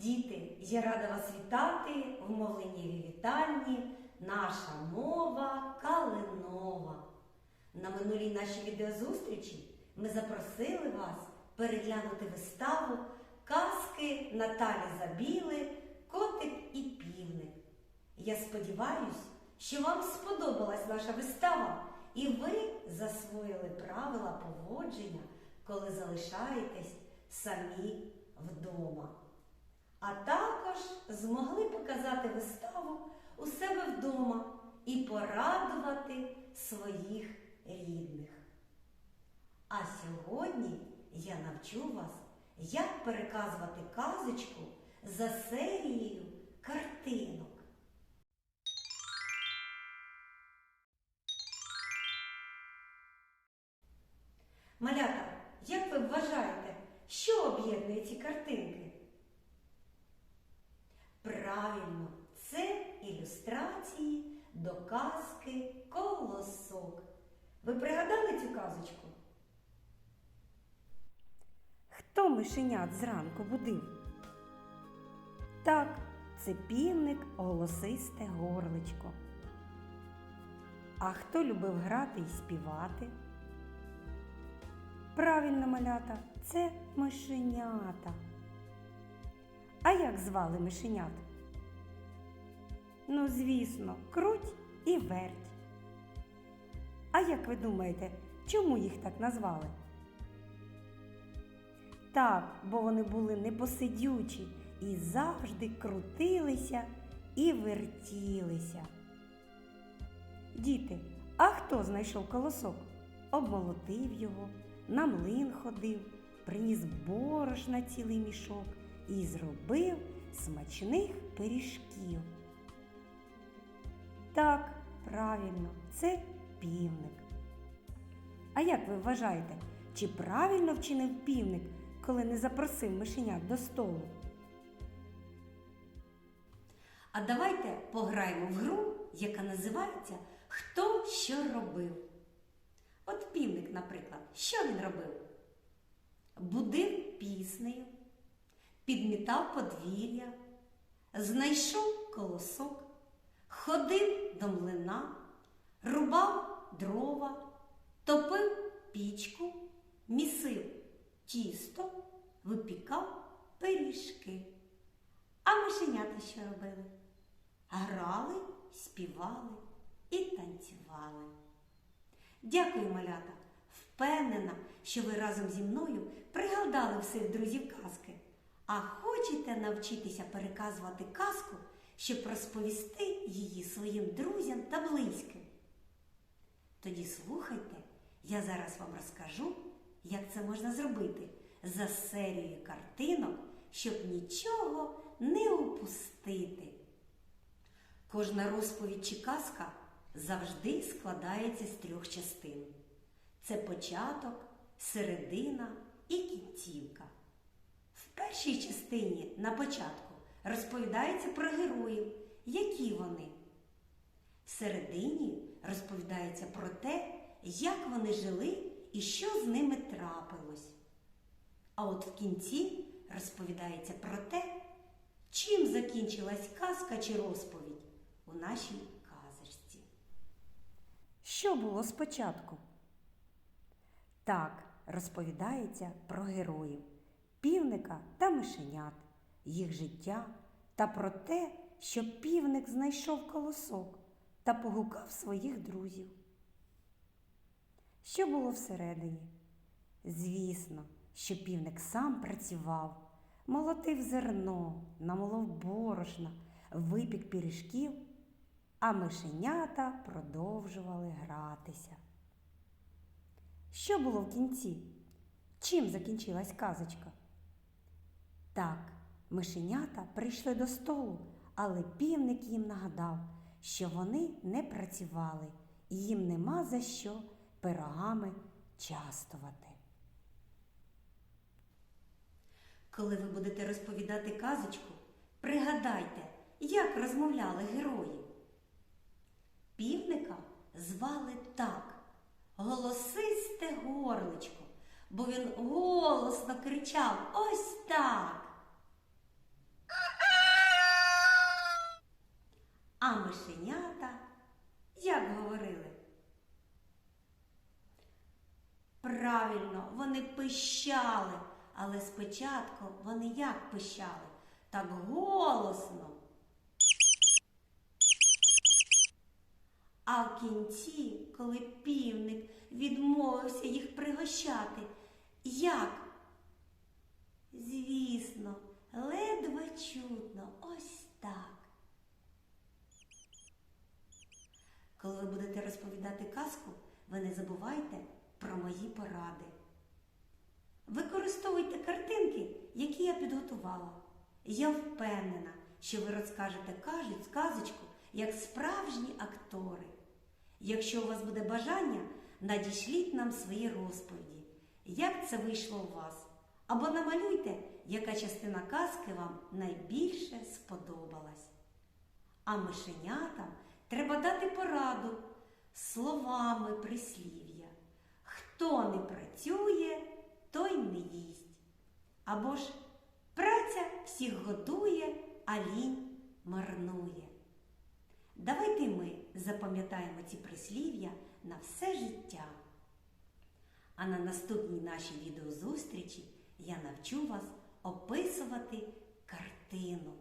Діти, я рада вас вітати в мовленнєвій вітальні. Наша мова калинова. На минулій нашій відеозустрічі ми запросили вас переглянути виставу казки Наталі Забіли Котик і півник. Я сподіваюсь, що вам сподобалась наша вистава і ви засвоїли правила поводження, коли залишаєтесь самі вдома. А також змогли показати виставу у себе вдома і порадувати своїх рідних. А сьогодні я навчу вас, як переказувати казочку за серією картинок. Малята, як ви вважаєте, що об'єднує ці картинки? Правильно, це ілюстрації до казки Колосок. Ви пригадали цю казочку? Хто мишенят зранку будив? Так, це півник голосисте горличко. А хто любив грати і співати? Правильно, малята, це мишенята. А як звали мишенят? Ну, звісно, круть і верть. А як ви думаєте, чому їх так назвали? Так, бо вони були непосидючі і завжди крутилися і вертілися. Діти, а хто знайшов колосок? Обмолотив його, на млин ходив, приніс борошна цілий мішок і зробив смачних пиріжків. Так, правильно, це півник. А як ви вважаєте, чи правильно вчинив півник, коли не запросив мишенят до столу? А давайте пограємо в гру, яка називається Хто що робив. От півник, наприклад, що він робив? Будив піснею, підмітав подвір'я, знайшов колосок, ходив до млина, рубав дрова, топив пічку, місив тісто, випікав пиріжки. А мишенята що робили? Грали, співали і танцювали. Дякую, малята! Впевнена, що ви разом зі мною пригадали всіх друзів казки. А хочете навчитися переказувати казку, щоб розповісти її своїм друзям та близьким? Тоді слухайте, я зараз вам розкажу, як це можна зробити за серією картинок, щоб нічого не упустити. Кожна розповідь чи казка завжди складається з трьох частин: це початок, середина і кінцівка. В першій частині на початку розповідається про героїв, які вони. В середині розповідається про те, як вони жили і що з ними трапилось. А от в кінці розповідається про те, чим закінчилась казка чи розповідь у нашій казочці. Що було спочатку? Так, розповідається про героїв, півника та мишенят, їх життя та про те, що півник знайшов колосок та погукав своїх друзів. Що було всередині? Звісно, що півник сам працював, молотив зерно, намолов борошна, випік пиріжків, а мишенята продовжували гратися. Що було в кінці? Чим закінчилась казочка? Так, мишенята прийшли до столу, але півник їм нагадав, що вони не працювали і їм нема за що пирогами частувати. Коли ви будете розповідати казочку, пригадайте, як розмовляли герої. Півника звали так голосисте горличко, бо він голосно кричав ось так. А мишенята як говорили? Правильно, вони пищали, але спочатку вони як пищали? Так голосно. А в кінці, коли півник відмовився їх пригощати, як? Звісно, ледве чутно, ось так. Коли ви будете розповідати казку, ви не забувайте про мої поради. Використовуйте картинки, які я підготувала. Я впевнена, що ви розкажете кажуть сказочку як справжні актори. Якщо у вас буде бажання, надішліть нам свої розповіді, як це вийшло у вас. Або намалюйте, яка частина казки вам найбільше сподобалась. А мишенятам треба дати пораду словами прислів'я. Хто не працює, той не їсть. Або ж праця всіх годує, а лінь марнує. Давайте ми запам'ятаємо ці прислів'я на все життя. А на наступній нашій відеозустрічі я навчу вас описувати картину.